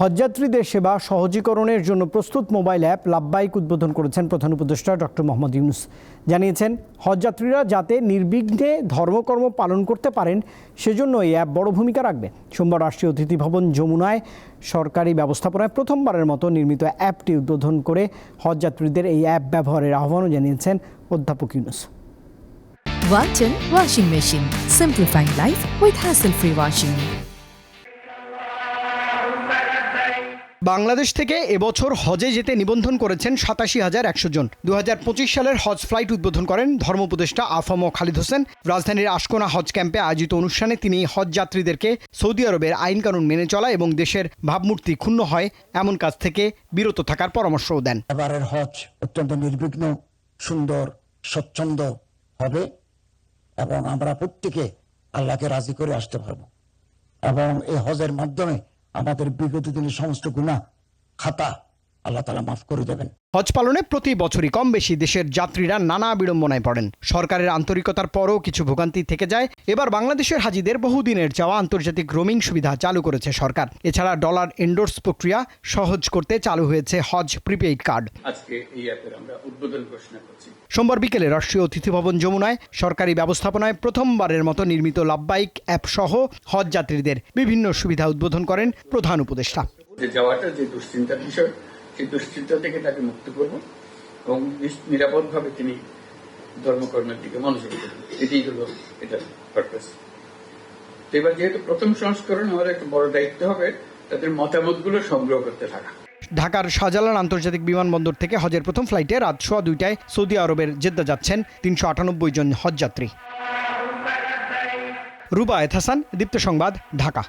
হজযাত্রীদের সেবা সহজীকরণের জন্য প্রস্তুত মোবাইল অ্যাপ লাভবাইক উদ্বোধন করেছেন প্রধান উপদেষ্টা ডক্টর মোহাম্মদ ইউনুস জানিয়েছেন, হজযাত্রীরা যাতে নির্বিঘ্নে ধর্মকর্ম পালন করতে পারেন, সেজন্য এই অ্যাপ বড় ভূমিকা রাখবে সোমবার রাষ্ট্রীয় অতিথি ভবন যমুনায় সরকারি ব্যবস্থাপনায় প্রথমবারের মতো নির্মিত অ্যাপটি উদ্বোধন করে হজযাত্রীদের এই অ্যাপ ব্যবহারের আহ্বানও জানিয়েছেন অধ্যাপক Yunus Walton Washing Machine. Simplifying life with hassle-free washing. Bangladesh থেকে এবছর হজে যেতে নিবন্ধন করেছেন সাতাশি হাজার একশো জন। দুহাজার পঁচিশ সালের হজ ফ্লাইট উদ্বোধন করেন ধর্ম উপদেষ্টা আফম খালিদ হোসেন। রাজধানীর আশকোনা হজ ক্যাম্পে আয়োজিত অনুষ্ঠানে তিনি হজ যাত্রীদেরকে সৌদি আরবের আইন কানুন মেনে চলা এবং দেশের ভাবমূর্তি ক্ষুণ্ণ হয় এমন কাজ থেকে বিরত থাকার পরামর্শও দেন। এবারের হজ অত্যন্ত নির্বিঘ্ন, সুন্দর, স্বচ্ছন্দ হবে এবং আমরা প্রত্যেকে আল্লাহকে রাজি করে আসতে পারব। এবং এই হজের মাধ্যমে আমাদের বিগত দিনের সমস্ত গুণা খাতা আল্লাহ তালা মাফ করে দেবেন। হজ পালনে প্রতি বছরই কম বেশি দেশের যাত্রীরা নানা বিড়ম্বনায় পড়েন। সরকারের আন্তরিকতার পরও কিছু ভোগান্তি থেকে যায়। এবার বাংলাদেশের হাজিদের বহুদিনের চাওয়া আন্তর্জাতিক রোমিং সুবিধা চালু করেছে সরকার। এছাড়া ডলার এন্ডোর্স প্রক্রিয়া সহজ করতে চালু হয়েছে হজ প্রিপেইড কার্ড আজকে এই অ্যাপের আমরা উদ্বোধন ঘোষণা করছি। সোমবার বিকেলে রাষ্ট্রীয় অতিথি ভবন যমুনায় সরকারি ব্যবস্থাপনায় প্রথমবারের মতো নির্মিত লাভবাইক অ্যাপ সহ হজ যাত্রীদের বিভিন্ন সুবিধা উদ্বোধন করেন প্রধান উপদেষ্টা। যাওয়াটা যে দুশ্চিন্তার বিষয় সেই দুশ্চিন্তা থেকে তাকে মুক্ত করব এবং নিরাপদভাবে তিনি ধর্মকর্মের দিকে মনোযোগী করবেন এটাই হলো এটার পারপাস তো এবার যেহেতু প্রথম সংস্করণ, আমাদের একটা বড় দায়িত্ব হবে তাদের মতামতগুলো সংগ্রহ করতে থাকা। ঢাকার শাহজালাল আন্তর্জাতিক বিমানবন্দর থেকে হজের প্রথম ফ্লাইটে রাত সোয়া দুইটায় সৌদি আরবের জেদ্দা যাচ্ছেন তিনশো আটানব্বই জন হজযাত্রী রুবা এথাসান দীপ্ত সংবাদ, ঢাকা।